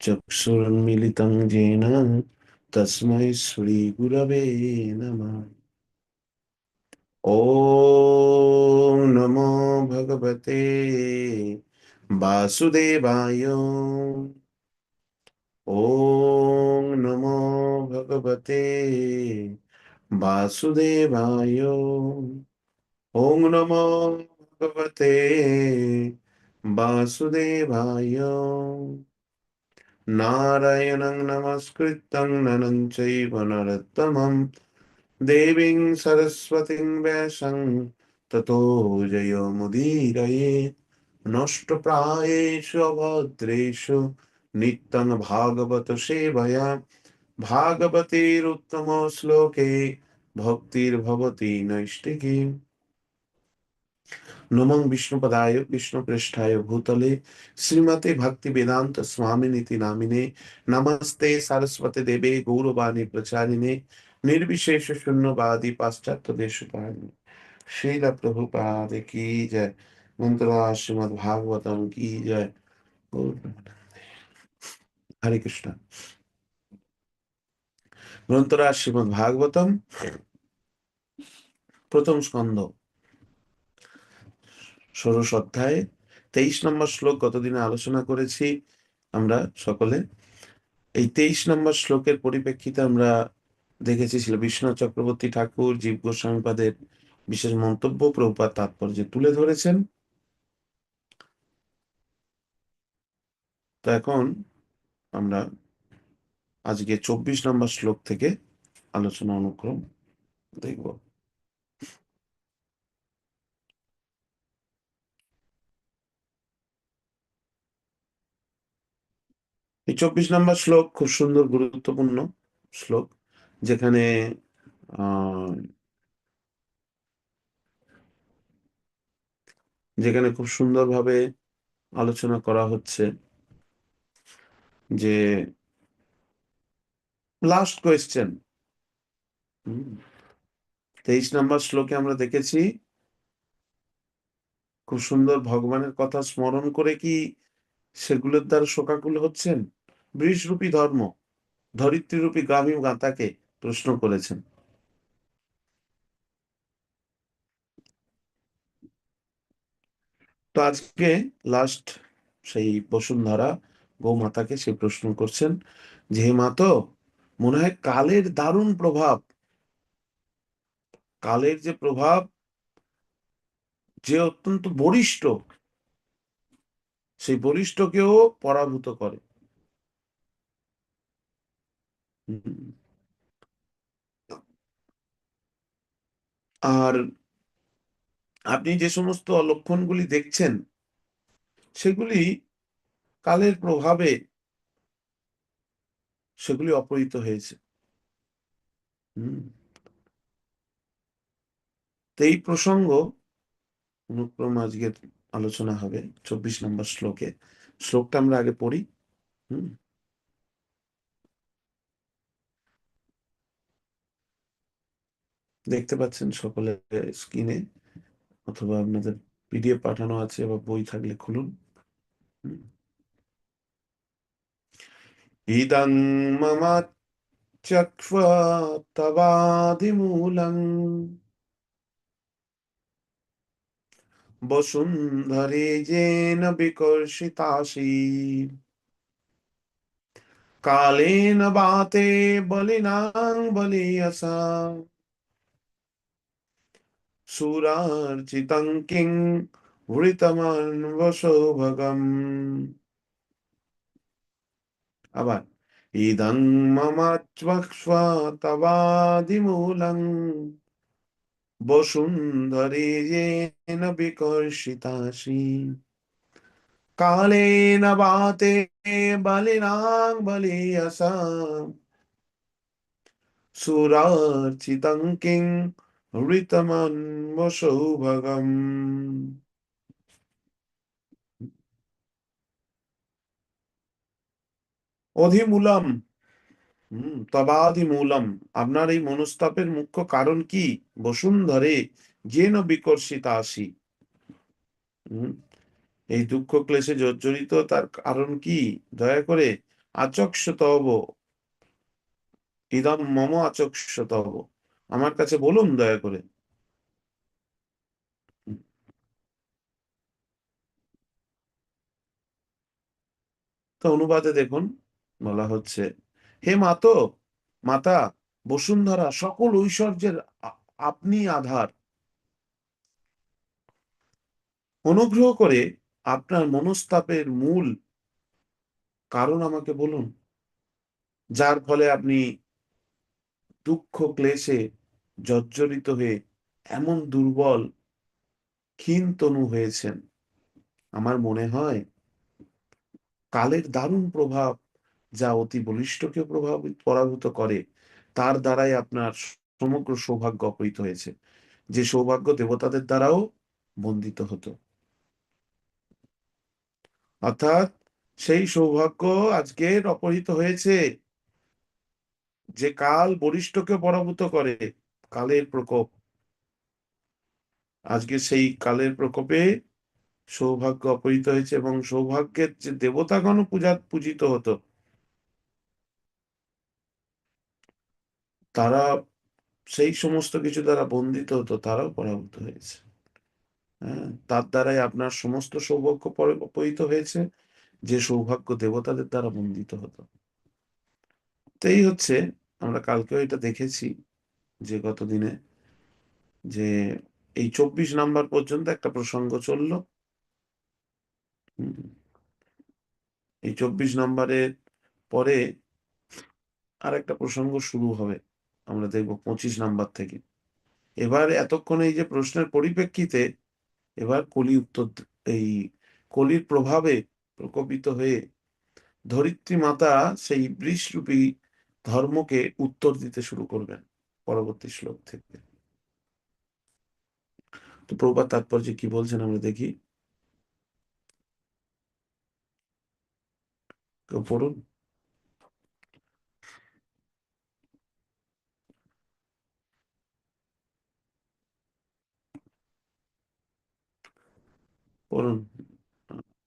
चक्षुर्मिलितं येन तस्मै श्रीगुरवे नमः ॐ नमो भगवते वासुदेवाय ॐ नमो भगवते वासुदेवाय ॐ नमो भगवते वासुदेवाय नारायणं नमस्कृतं ननं चैव नरोत्तमं देवीं सरस्वतीं व्यासं ततो जयमुदीरये नष्टप्रायेषु अभद्रेषु नित्यं भागवत सेवया भागवतेरुत्तमश्लोके भक्तिर्भवति नैष्टिकी নমং বিষ্ণুপদায় কৃষ্ণপৃষ্ঠায় ভূতলে শ্রীমতে ভক্তি বেদান্ত স্বামিনীতি নামিনে। নমস্তে সরস্বতী দেবে গৌরবাণী প্রচারিণে। নির্বিশেষ শূন্যবাদী পাশ্চাত্য দেশ পারিণী শ্রীল প্রভুপাদ কি জয়। মন্ত্রা ভাগবতম কি জয়। হরে কৃষ্ণ। ভাগবতম প্রথম স্কন্ধ। ষোড়শ অধ্যায়, তেইশ নম্বর শ্লোক গতদিনে আলোচনা করেছি আমরা সকলে? এই তেইশ নম্বর শ্লোকের পরিপ্রেক্ষিতে আমরা দেখেছি ছিল বিষ্ণু চক্রবর্তী ঠাকুর, জীব গোস্বামীপাদের বিশেষ মন্তব্য প্রভুপাত তাৎপর্য তুলে ধরেছেন। তো এখন আমরা আজকে চব্বিশ নম্বর শ্লোক থেকে আলোচনা অনুক্রম দেখব। এই চব্বিশ নম্বর শ্লোক খুব সুন্দর, গুরুত্বপূর্ণ শ্লোক, যেখানে যেখানে খুব সুন্দরভাবে আলোচনা করা হচ্ছে যে লাস্ট কোয়েশ্চেন তেইশ নম্বর শ্লোকে আমরা দেখেছি খুব সুন্দর ভগবানের কথা স্মরণ করে কি সেগুলোর দ্বারা শোকাকুল হচ্ছেন? বৃষরূপী ধর্ম, ধরিত্রীরূপী গ্রামী গাতাকে প্রশ্ন করেছেন। তো আজকে লাস্ট সেই বসুন্ধরা গৌমাতাকে সে প্রশ্ন করছেন যে, হে মাতো মনে হয় কালের দারুণ প্রভাব। কালের যে প্রভাব, যে অত্যন্ত বরিষ্ঠ সেই বরিষ্ঠকেও পরাভূত করে। আর আপনি যে সমস্ত লক্ষণগুলি দেখছেন, সেগুলি কালের প্রভাবে সেগুলি অপহৃত হয়েছে। এই প্রসঙ্গ অনুক্রম আজকের আলোচনা হবে, চব্বিশ নম্বর শ্লোকে। শ্লোকটা আমরা আগে পড়ি। হুম। দেখতে পাচ্ছেন সকলে স্ক্রিনে অথবা আপনাদের পিডিএফ পাঠানো আছে বা বই থাকলে খুলুন। ইদং মমা চক্ষ তবাদিমূলং বসুন্ধরে যেন বিকর্ষিতাসী। কালেন বাতে বলিনাং বলিয়সা। সুরার্চিতং কিং ভৃতমন্বশোভগম আবার ইদং মমাচ্বক্ষ্ব তবাদিমূলং বসুন্ধরে যেন বিকর্ষিতাসী কালেন বাতে বলিনাং বলিয়সা সুরার্চিতং কিং ঋতমন্মসৌভগম অধিমূলম হম তবাধিমূলম আপনার এই মনস্তাপের মুখ্য কারণ কি বসুন্ধরে যেন বিকর্ষিত আসি এই দুঃখ ক্লেশে জর্জরিত তার কারণ কি দয়া করে আচক্ষতব ইদম মম আচক্ষতব আমার কাছে বলুন দয়া করে। তো অনুবাদে দেখুন, বলা হচ্ছে, হে মাতো, মাতা, বসুন্ধরা, সকল ঐশ্বর্যের আপনি আধার। অনুগ্রহ করে আপনার মনস্তাপের মূল কারণ আমাকে বলুন, যার ফলে আপনি দুঃখ, ক্লেশে জর্জরিত হয়ে এমন দুর্বল, ক্ষীণ তনু হয়েছেন। আমার মনে হয় কালের দারুণ প্রভাব যা অতি বলিষ্ঠকে প্রভাবিত পরাভূত করে, তার দ্বারাই আপনার সমগ্র সৌভাগ্য অপহৃত হয়েছে। যে সৌভাগ্য দেবতাদের দ্বারাও বন্দিত হতো। অর্থাৎ সেই সৌভাগ্য আজকের অপহৃত হয়েছে। যে কাল বরিষ্ঠকে পরাভূত করে কালের প্রকোপ। আজকে সেই কালের প্রকোপে সৌভাগ্য অপহৃত হয়েছে এবং সৌভাগ্যের যে দেবতাগণ পূজা পূজিত হতো, তারা সেই সমস্ত কিছু দ্বারা বন্দিত হতো, তারাও পরাভূত হয়েছে। হ্যাঁ তার দ্বারাই আপনার সমস্ত সৌভাগ্য অপহৃত হয়েছে, যে সৌভাগ্য দেবতাদের দ্বারা বন্দিত হতো। তো এই হচ্ছে, আমরা কালকেও এটা দেখেছি যে গত দিনে যে এই চব্বিশ নাম্বার পর্যন্ত একটা প্রসঙ্গ চলল। এই চব্বিশ নাম্বারের পরে আর একটা প্রসঙ্গ শুরু হবে, আমরা দেখব পঁচিশ নাম্বার থেকে। এবার এতক্ষণ এই যে প্রশ্নের পরিপ্রেক্ষিতে এবার কলি উত্তর এই কলির প্রভাবে প্রকোপিত হয়ে ধরিত্রী মাতা সেই বৃষরূপী ধর্মকে উত্তর দিতে শুরু করবেন। পরবর্তী শ্লোক থেকে। তো প্রভুপাত তাৎপর্য কি বলছেন আমরা দেখি। পড়ুন। পড়ুন।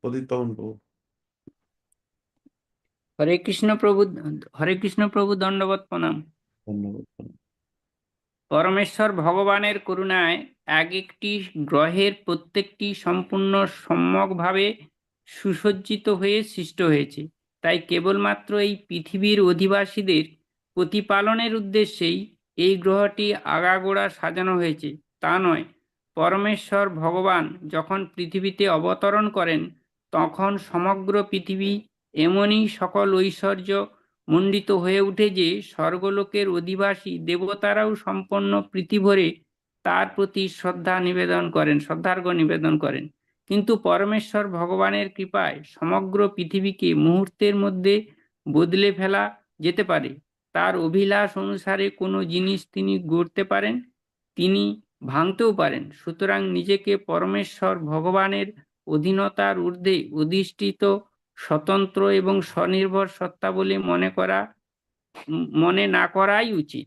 প্রদীপ পাবন প্রভু। হরে কৃষ্ণ প্রভু হরে কৃষ্ণ প্রভু দণ্ডবত প্রণাম। ধন্যবাদ পরমেশ্বর ভগবানের করুণায় এক একটি গ্রহের প্রত্যেকটি সম্পূর্ণ সম্যকভাবে সুসজ্জিত হয়ে সৃষ্ট হয়েছে। তাই কেবলমাত্র এই পৃথিবীর অধিবাসীদের প্রতিপালনের উদ্দেশ্যেই এই গ্রহটি আগাগোড়া সাজানো হয়েছে। তা নয়, পরমেশ্বর ভগবান যখন পৃথিবীতে অবতরণ করেন, তখন সমগ্র পৃথিবী এমনই সকল ঐশ্বর্য মণ্ডিত হয়ে উঠে যে স্বর্গলোকের অধিবাসী দেবতারাও সম্পন্ন পৃথিবরে তার প্রতি শ্রদ্ধা নিবেদন করেন শ্রদ্ধার্ঘ নিবেদন করেন। কিন্তু পরমেশ্বর ভগবানের কৃপায় সমগ্র পৃথিবীকে মুহূর্তের মধ্যে বদলে ফেলা যেতে পারে। তার অভিলাষ অনুসারে কোনো জিনিস তিনি গড়তে পারেন, তিনি ভাঙতেও পারেন। সুতরাং নিজেকে পরমেশ্বর ভগবানের অধীনতার ঊর্ধ্বে অধিষ্ঠিত স্বতন্ত্র এবং স্বনির্ভর সত্তা বলে মনে করা মনে না করাই উচিত।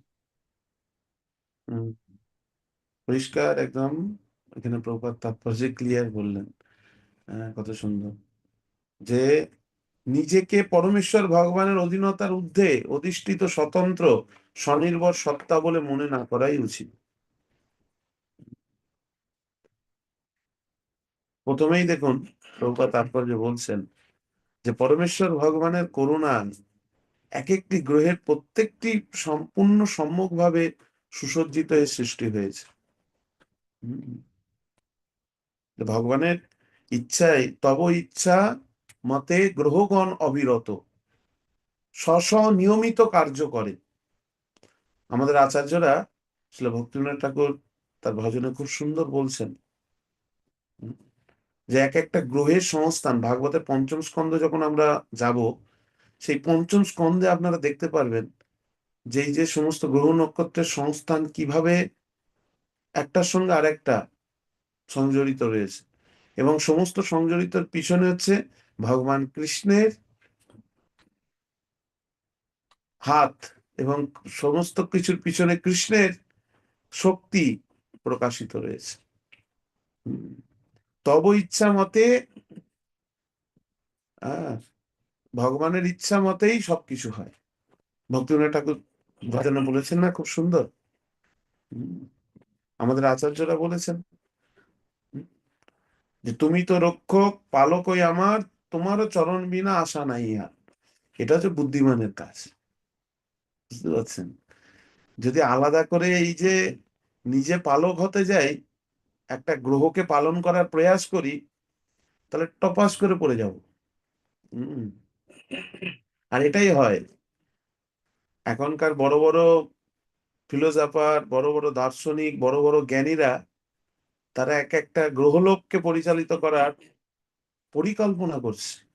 পরিষ্কার একদম। এখানে প্রপাত তাৎপর্য ক্লিয়ার বললেন। হ্যাঁ কত সুন্দর। যে নিজেকে পরমেশ্বর ভগবানের অধীনতার ঊর্ধ্বে অধিষ্ঠিত স্বতন্ত্র, স্বনির্ভর সত্তা বলে মনে না করাই উচিত। প্রথমেই দেখুন প্রভুপাত তাৎপর্য বলছেন যে পরমেশ্বর ভগবানের করুণা এক একটি গ্রহের প্রত্যেকটি সম্পূর্ণ সম্মুখভাবে সুসজ্জিত হয়ে সৃষ্টি হয়েছে। ভগবানের ইচ্ছায় তব ইচ্ছা মতে গ্রহগণ অবিরত স্ব নিয়মিত কার্য করে। আমাদের আচার্যরা শিল ভক্তিবিনোদ ঠাকুর তার ভজনে খুব সুন্দর বলছেন। যে এক একটা গ্রহের সংস্থান, ভাগবতের পঞ্চম স্কন্ধ যখন আমরা যাব, সেই পঞ্চম স্কন্ধে আপনারা দেখতে পারবেন যে যে সমস্ত গ্রহ নক্ষত্রের সংস্থান কীভাবে একটার সঙ্গে আরেকটা সংজড়িত রয়েছে এবং সমস্ত সংজড়িতর পিছনে হচ্ছে ভগবান কৃষ্ণের হাত এবং সমস্ত কিছুর পিছনে কৃষ্ণের শক্তি প্রকাশিত রয়েছে। তব ইচ্ছা মতে ভগবানের ইচ্ছা মতেই সবকিছু হয়। ভক্তিবিনোদ ঠাকুর ভজনে বলেছেন না? খুব সুন্দর। আমাদের আচার্যরা বলেছেন। যে তুমি তো রক্ষক, পালকই আমার, তোমারও চরণ বিনা আশা নাই আর। এটা হচ্ছে বুদ্ধিমানের কাজ। বুঝতে পারছেন? যদি আলাদা করে এই যে নিজে পালক হতে যাই একটা গ্রহকে পালন করার প্রয়াস করি, তাহলে টপাস করে পড়ে যাব। আর এটাই হয়। এখনকার বড় বড় ফিলোসফার, বড় বড় দার্শনিক, বড় বড় জ্ঞানীরা, তারা এক একটা গ্রহলোককে পরিচালিত করার পরিকল্পনা করছে।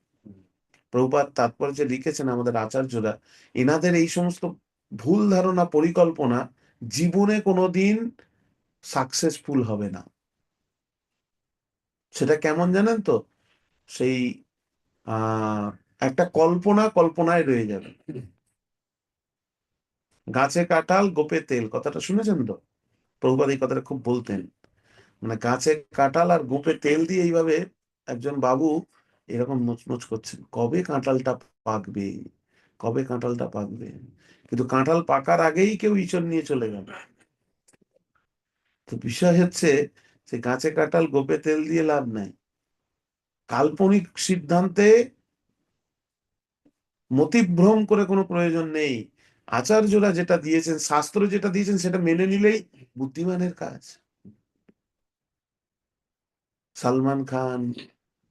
প্রভুপাত তাৎপর্যে লিখেছেন আমাদের আচার্যরা, এনাদের এই সমস্ত ভুল ধারণা, পরিকল্পনা জীবনে কোনোদিন সাকসেসফুল হবে না। সেটা কেমন জানেন তো? সেই একটা কল্পনা কল্পনায় রয়ে যাবে। গাছে কাঁঠাল, গোপে তেল, কথাটা শুনেছেন তো? প্রভুপাদ এই কথাটা খুব বলতেন। মানে গাছে কাঁঠাল আর গোপে তেল দিয়ে এইভাবে একজন বাবু এরকম মুচমুচ করছেন। কবে কাঁঠালটা পাকবে? কবে কাঁঠালটা পাকবে? কিন্তু কাঁঠাল পাকার আগেই কেউ ইচন নিয়ে চলে গেল। তো বিষয় হচ্ছে যে গাছে কাঁঠাল, গোপে তেল দিয়ে লাভ নাই। কাল্পনিক সিদ্ধান্তে মতিভ্রম করে কোনো প্রয়োজন নেই। আচার্যরা যেটা দিয়েছেন, শাস্ত্র যেটা দিয়েছেন, সেটা মেনে নিলেই বুদ্ধিমানের কাজ। সালমান খান,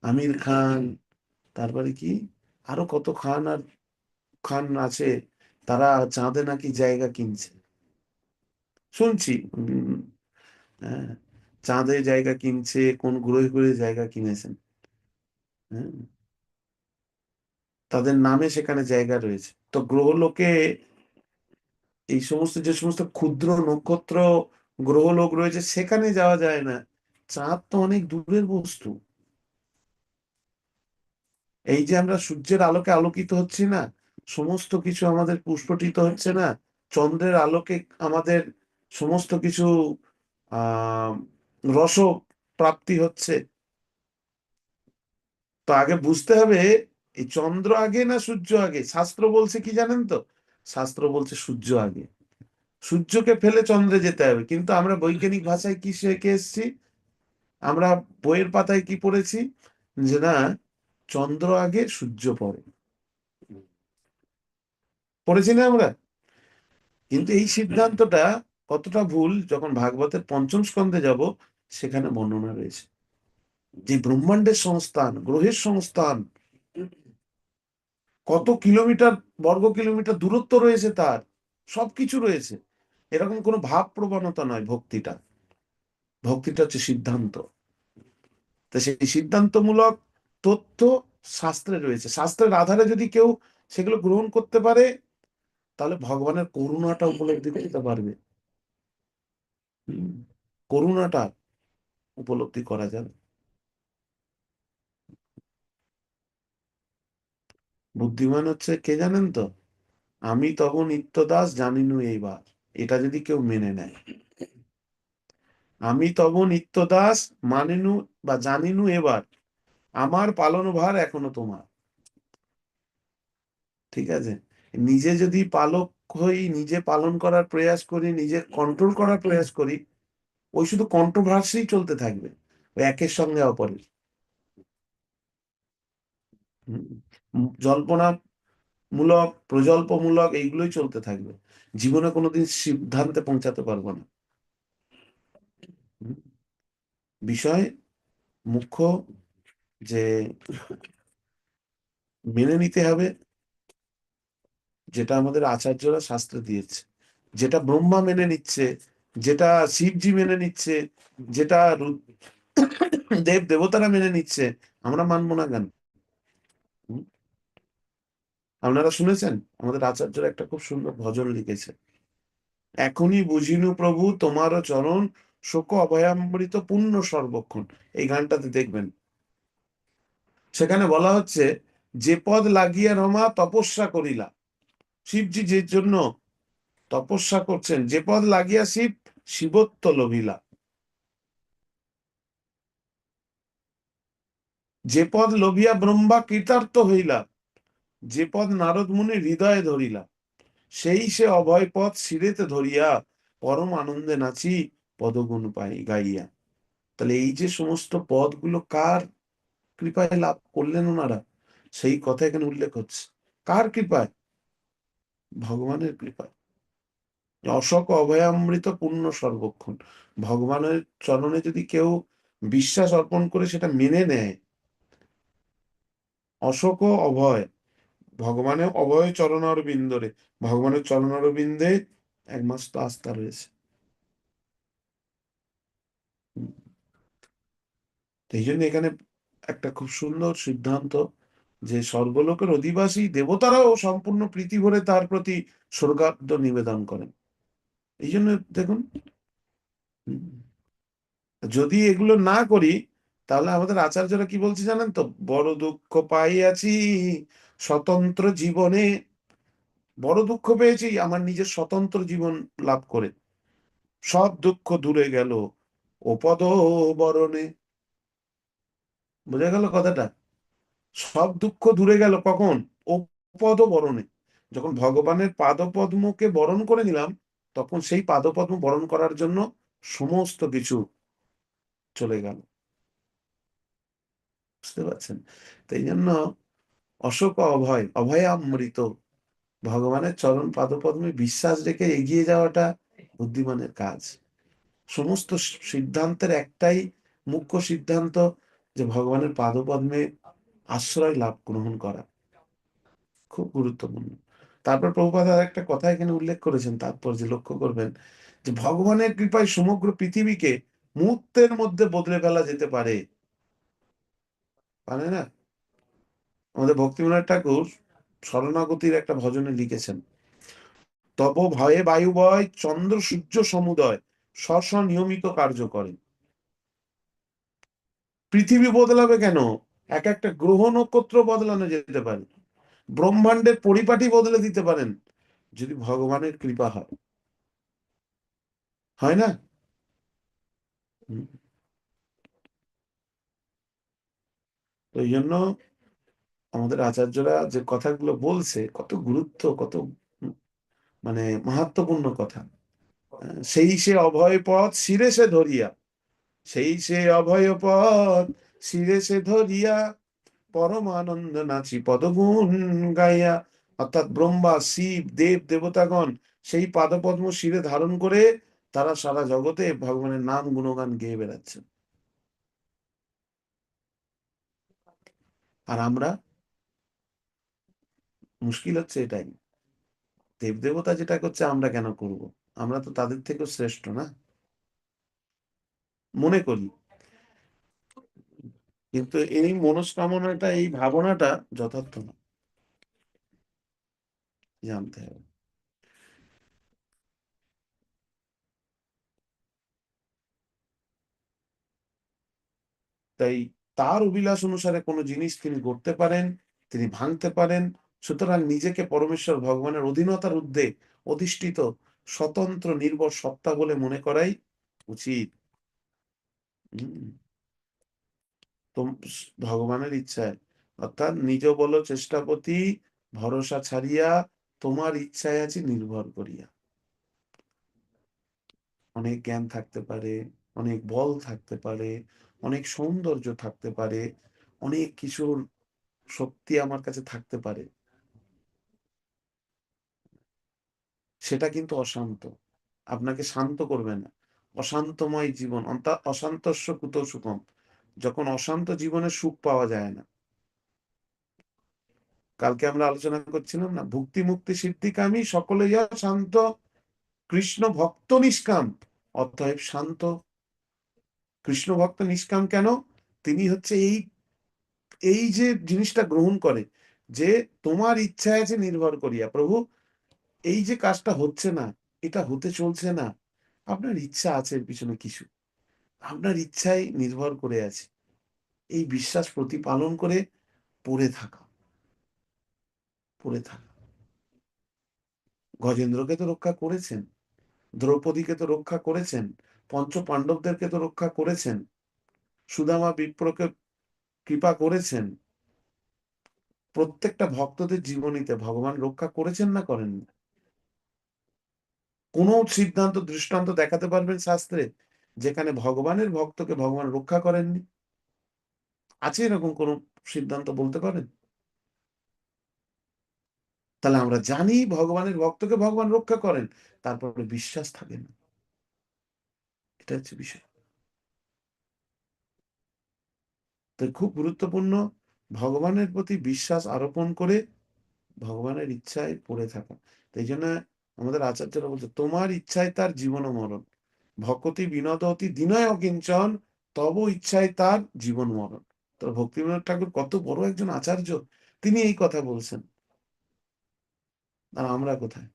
আমির খান, তারপরে কি? আরও কত খান আর খান আছে, তারা চাঁদে নাকি জায়গা কিনছে। শুনছি হ্যাঁ। চাঁদে জায়গা কিনছে, কোন গ্রহে গ্রহে জায়গা কিনেছেন? হ্যাঁ। তাদের নামে সেখানে জায়গা রয়েছে। তো গ্রহলোকে এই সমস্ত, যে সমস্ত ক্ষুদ্র নক্ষত্র গ্রহলোক রয়েছে, সেখানে যাওয়া যায় না। চাঁদ তো অনেক দূরের বস্তু। এই যে আমরা সূর্যের আলোকে আলোকিত হচ্ছি না, সমস্ত কিছু আমাদের পুষ্পটিত হচ্ছে না, চন্দ্রের আলোকে আমাদের সমস্ত কিছু, আহ রস প্রাপ্তি হচ্ছে। তো আগে বুঝতে হবে, এই চন্দ্র আগে না সূর্য আগে? শাস্ত্র বলছে কি জানেন তো? শাস্ত্র বলছে সূর্য আগে। সূর্যকে ফেলে চন্দ্রে যেতে হবে। কিন্তু আমরা বৈজ্ঞানিক ভাষায় কি শিখে এসেছি? আমরা বইয়ের পাতায় কি পড়েছি? যে না, চন্দ্র আগে, সূর্য পরে। পড়েছি না আমরা? কিন্তু এই সিদ্ধান্তটা কতটা ভুল, যখন ভাগবতের পঞ্চম স্কন্ধে যাব সেখানে বর্ণনা রয়েছে। যে ব্রহ্মাণ্ডের সংস্থান, গ্রহের সংস্থান, কত কিলোমিটার, বর্গ কিলোমিটার দূরত্ব রয়েছে তার, সবকিছু রয়েছে। এরকম কোনো ভাব প্রবণতা নয় ভক্তিটা। ভক্তিটা হচ্ছে সিদ্ধান্ত। তো সেই সিদ্ধান্তমূলক তথ্য শাস্ত্রে রয়েছে। শাস্ত্রের আধারে যদি কেউ সেগুলো গ্রহণ করতে পারে, তাহলে ভগবানের করুণাটা উপলব্ধি করতে পারবে। করুণাটা উপলব্ধি করা যাবে। বুদ্ধিমান হচ্ছে কে জানেন তো? আমি তব ইত্যদাস জানিনু এইবার। এটা যদি কেউ মেনে নেয়। আমি তব নিত্যদাস মানিনু বা জানিনু এবার। আমার পালন ভার এখনও তোমার। ঠিক আছে? নিজে যদি পালক হই, নিজে পালন করার প্রয়াস করি, নিজে কন্ট্রোল করার প্রয়াস করি ওই শুধু কন্ট্রোভার্সি চলতে থাকবে, ওই একের সঙ্গে অপরের। জল্পনা মূলক প্রজল্পমূলক এইগুলোই চলতে থাকবে। জীবনে কোনোদিন সিদ্ধান্তে পৌঁছাতে পারব না। বিষয় মুখ্য যে মেনে নিতে হবে, যেটা আমাদের আচার্যরা শাস্ত্রে দিয়েছে। যেটা ব্রহ্মা মেনে নিচ্ছে যেটা শিবজি মেনে নিচ্ছে, যেটা দেব দেবতারা মেনে নিচ্ছে, আমরা মানবো না কেন? আপনারা শুনেছেন? আমাদের আচার্যরা একটা খুব সুন্দর ভজন লিখেছে। এখনই বুঝিনু প্রভু, তোমারও চরণ শোক অভয়ামৃত পূর্ণ সর্বক্ষণ। এই গানটাতে দেখবেন। সেখানে বলা হচ্ছে, যে পদ লাগিয়া রমা তপস্যা করিলা। শিবজি যে জন্য তপস্যা করছেন, যে পদ লাগিয়া শিব শিবত্ব লভিলা। যে পদ লোভিয়া ব্রহ্মা কৃতার্থ হইলা, যে পদ নারদ মুনি হৃদয়ে ধরিলা, সেই সে অভয় পথ শিরেতে ধরিয়া পরম আনন্দে নাচি পদগুণ পাই গাইয়া। তাহলে এই যে সমস্ত পদগুলো কার কৃপায় লাভ করলেন ওনারা, সেই কথা এখানে উল্লেখ হচ্ছে। কার কৃপায়? ভগবানের কৃপায়। অশোক অভয়ামৃত পূর্ণ সর্বক্ষণ। ভগবানের চরণে যদি কেউ বিশ্বাস অর্পণ করে সেটা মেনে নেয়, অশোক অভয় ভগবানের অভয় চরণার বিন্দরে ভগবানের চরণার বিন্দে একমাত্র আস্থা রয়েছে। এই জন্য এখানে একটা খুব সুন্দর সিদ্ধান্ত যে স্বর্গলোকের অধিবাসী দেবতারাও সম্পূর্ণ প্রীতি ভরে তার প্রতি স্বর্গার্ধ নিবেদন করেন। এই জন্য দেখুন যদি এগুলো না করি, তাহলে আমাদের আচার্যরা কি বলছে জানেন তো? বড় দুঃখ পাইয়াছি স্বতন্ত্র জীবনে, বড় দুঃখ পেয়েছি, আমার নিজের স্বতন্ত্র জীবন লাভ করে। সব দুঃখ দূরে গেল ওপদ বরণে। বোঝা গেল কথাটা? সব দুঃখ দূরে গেল কখন? ওপদ বরণে। যখন ভগবানের পাদপদ্মকে বরণ করে নিলাম তখন সেই পাদপদ্ম বরণ করার জন্য সমস্ত কিছু চলে গেল। বুঝতে পারছেন? তাই জন্য অশোক অভয়, অভয়ামৃত, ভগবানের চরণ পাদপদ্মে বিশ্বাস রেখে এগিয়ে যাওয়াটা বুদ্ধিমানের কাজ। সমস্ত সিদ্ধান্তের একটাই মুখ্য সিদ্ধান্ত যে ভগবানের পাদপদ্মে আশ্রয় লাভ, গ্রহণ করা। খুব গুরুত্বপূর্ণ। তারপর প্রভুপাদ আর একটা কথা এখানে উল্লেখ করেছেন তাৎপর্য লক্ষ্য করবেন যে ভগবানের কৃপায় সমগ্র পৃথিবীকে মুহূর্তের মধ্যে বদলে ফেলা যেতে পারে। পারে না? আমাদের ভক্তিবিনোদ ঠাকুর শরণাগতির একটা ভজনে লিখেছেন তপ ভয়ে বায়ু বয়, চন্দ্র সূর্য সমুদয় স্ব নিয়মিত কার্য করে। পৃথিবী বদলাবে কেন? এক একটা গ্রহ নক্ষত্র বদলানো যেতে পারে। ব্রহ্মাণ্ডের পরিপাটি বদলে দিতে পারেন, যদি ভগবানের কৃপা হয়। হয় না? তো জন্য আমাদের আচার্যরা যে কথাগুলো বলছে, কত গুরুত্ব, কত মানে মাহাত্মপূর্ণ কথা। সেই সে অভয় পথ শিরে সে ধরিয়া, সেই সে অভয় পথ শিরে সে ধরিয়া পরম আনন্দ নাচি পদগুণ গাইয়া, অর্থাৎ ব্রহ্মা, শিব, দেব, দেবতাগণ, সেই পাদপদ্ম শিরে ধারণ করে তারা সারা জগতে ভগবানের নাম গুণগান গেয়ে বেড়াচ্ছেন। আর আমরা? মুশকিল হচ্ছে এটাই। দেবদেবতা যেটা করছে আমরা কেন করব? আমরা তো তাদের থেকেও শ্রেষ্ঠ না। মনে করি কিন্তু এই মনস্কামনাটা, এই ভাবনাটা যথার্থ না। জানতে হবে। তাই তার অভিলাষ অনুসারে কোনো জিনিস তিনি করতে পারেন, তিনি ভাঙতে পারেন, সুতরাং নিজেকে পরমেশ্বর ভগবানের অধীনতার ঊর্ধ্বে অধিষ্ঠিত, স্বতন্ত্র নির্ভর সত্তা বলে মনে করাই উচিত। ভগবানের ইচ্ছায়। অর্থাৎ নিজ বল চেষ্টাপতি ভরসা ছাড়িয়া তোমার ইচ্ছায় আছি, নির্ভর করিয়া। অনেক জ্ঞান থাকতে পারে, অনেক বল থাকতে পারে, অনেক সৌন্দর্য থাকতে পারে, অনেক কিছুর শক্তি আমার কাছে থাকতে পারে। সেটা কিন্তু অশান্ত। আপনাকে শান্ত করবে না। অশান্তময় জীবন অশান্তস্য কুত সুখম যখন অশান্ত জীবনে সুখ পাওয়া যায় না। কালকে আমরা আলোচনা করছিলাম না, ভুক্তি মুক্তি সিদ্ধিকামী সকলে যা শান্ত, কৃষ্ণ ভক্ত নিষ্কাম, অতএব শান্ত, কৃষ্ণ ভক্ত নিষ্কাম কেন? তিনি হচ্ছে এই এই যে জিনিসটা গ্রহণ করে যে তোমার ইচ্ছায় আছে নির্ভর করিয়া, প্রভু, এই যে কাজটা হচ্ছে না, এটা হতে চলছে না, আপনার ইচ্ছা আছে পিছনে কিছু। আপনার ইচ্ছায় নির্ভর করে আছে। এই বিশ্বাস প্রতিপালন করে পড়ে থাকা। পড়ে থাকা। গজেন্দ্রকে তো রক্ষা করেছেন, দ্রৌপদীকে তো রক্ষা করেছেন পঞ্চ পাণ্ডবদেরকে তো রক্ষা করেছেন, সুদামা বিপ্রকে কৃপা করেছেন। প্রত্যেকটা ভক্তদের জীবনীতে ভগবান রক্ষা করেছেন না করেননি? কোন সিদ্ধান্ত, দৃষ্টান্ত দেখাতে পারবেন শাস্ত্রে? যেখানে ভগবানের ভক্তকে ভগবান রক্ষা করেননি। আছে এরকম কোন সিদ্ধান্ত বলতে পারেন? তাহলে আমরা জানি ভগবানের ভক্তকে ভগবান রক্ষা করেন, তারপরে বিশ্বাস থাকে না। এটা হচ্ছে বিষয়। তো খুব গুরুত্বপূর্ণ, ভগবানের প্রতি বিশ্বাস আরোপণ করে ভগবানের ইচ্ছায় পড়ে থাকা। তাই জন্য আমাদের আচার্যরা বলছে, তোমার ইচ্ছায় তার জীবন মরণ। ভকতি বিনোদ অতি দিনয় অকিঞ্চন তব ইচ্ছায় তার জীবন মরণ। তো ভক্তিবিনোদ ঠাকুর কত বড় একজন আচার্য, তিনি এই কথা বলছেন। আর আমরা কোথায়?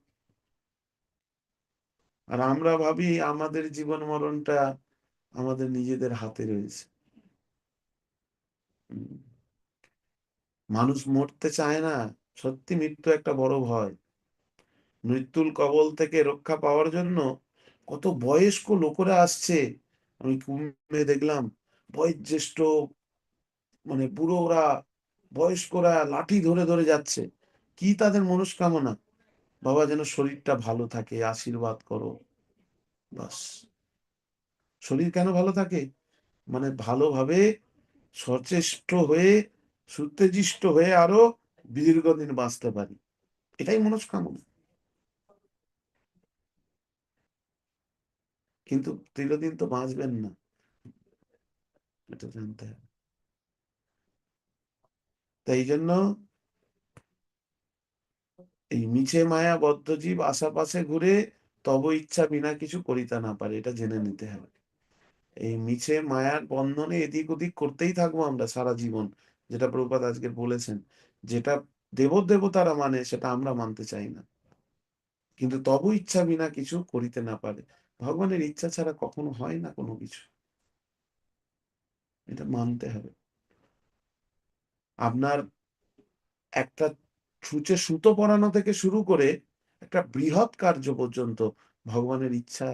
আর আমরা ভাবি আমাদের জীবন মরণটা আমাদের নিজেদের হাতে রয়েছে। মানুষ মরতে চায় না, সত্যি মৃত্যু একটা বড় ভয়। মৃত্যুর কবল থেকে রক্ষা পাওয়ার জন্য কত বয়স্ক লোকেরা আসছে। আমি কুম্ভে দেখলাম, বয়োজ্যেষ্ঠ মানে বুড়োরা, বয়স্করা লাঠি ধরে ধরে যাচ্ছে। কি তাদের মনস্কামনা? বাবা যেন শরীরটা ভালো থাকে, আশীর্বাদ করো। বাস। শরীর কেন ভালো থাকে? মানে ভালোভাবে সচেষ্ট হয়ে সুতেজিষ্ট হয়ে আরও দীর্ঘদিন বাঁচতে পারি। এটাই মনস্কামনা। কিন্তু দীর্ঘদিন তো বাঁচবেন না। এটা জানতে হবে। তাই জন্য এই মিছে মায়া বদ্ধ জীব আশাপাশে ঘুরে তব ইচ্ছা বিনা কিছু করিতে না পারে, এটা জেনে নিতে হবে। এই মিছে মায়ার বন্ধনে এদিক ওদিক করতেই থাকব আমরা সারা জীবন, যেটা প্রভুপাত আজকে বলেছেন। যেটা দেব দেবতারা মানে সেটা আমরা মানতে চাই না। কিন্তু তবু ইচ্ছা বিনা কিছু করিতে না পারে। ভগবানের ইচ্ছা ছাড়া কখনো হয় না কোনো কিছু। এটা মানতে হবে। আপনার একটা সূচে সুতো পরানো থেকে শুরু করে একটা বৃহৎ কার্য পর্যন্ত ভগবানের ইচ্ছা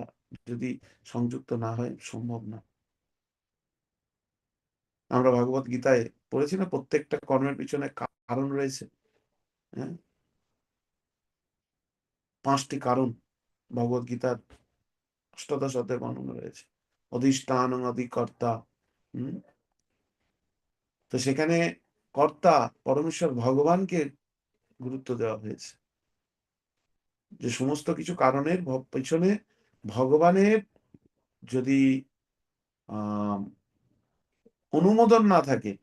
যদি সংযুক্ত না হয় সম্ভব না। আমরা ভগবত গীতায় পড়েছি না, প্রত্যেকটা কর্মের পিছনে কারণ রয়েছে। হ্যাঁ? পাঁচটি কারণ ভগবত গীতার অষ্টাদশ অধ্যায় বর্ণনা রয়েছে। অধিষ্ঠান, অধিকর্তা, হম? তো সেখানে কর্তা পরমেশ্বর ভগবানকে গুরুত্ব দেওয়া হয়েছে। যে সমস্ত কিছু কারণের পেছনে ভগবানের যদি অনুমোদন না থাকে,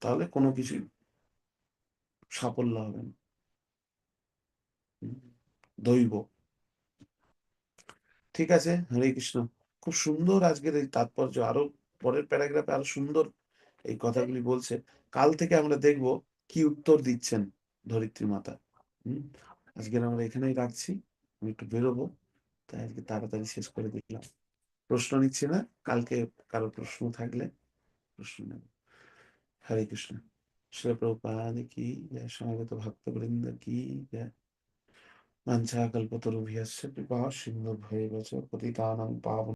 তাহলে কোনো কিছু সাফল্য হবে না। দৈব। ঠিক আছে, হরে কৃষ্ণ। খুব সুন্দর আজকের এই তাৎপর্য। আরও পরের প্যারাগ্রাফে আরও সুন্দর এই কথাগুলি বলছে। কাল থেকে আমরা দেখব কি উত্তর দিচ্ছেন ধরিত্রী মাতা। হম? আজকে আমরা এখানেই রাখছি। আমি একটু বেরোবো, তাই আজকে তাড়াতাড়ি শেষ করে দিলাম প্রশ্ন নিচ্ছি না, কালকে কারও প্রশ্ন থাকলে প্রশ্ন নেব। হরে কৃষ্ণ। শিল প্রভুপাদ কি সমাগত ভক্তবৃন্দ কি, জয় বাঞ্ছা কল্পতরুভ্যস্য কৃপা সিন্ধু ভয়ে পতিতানাং পাবন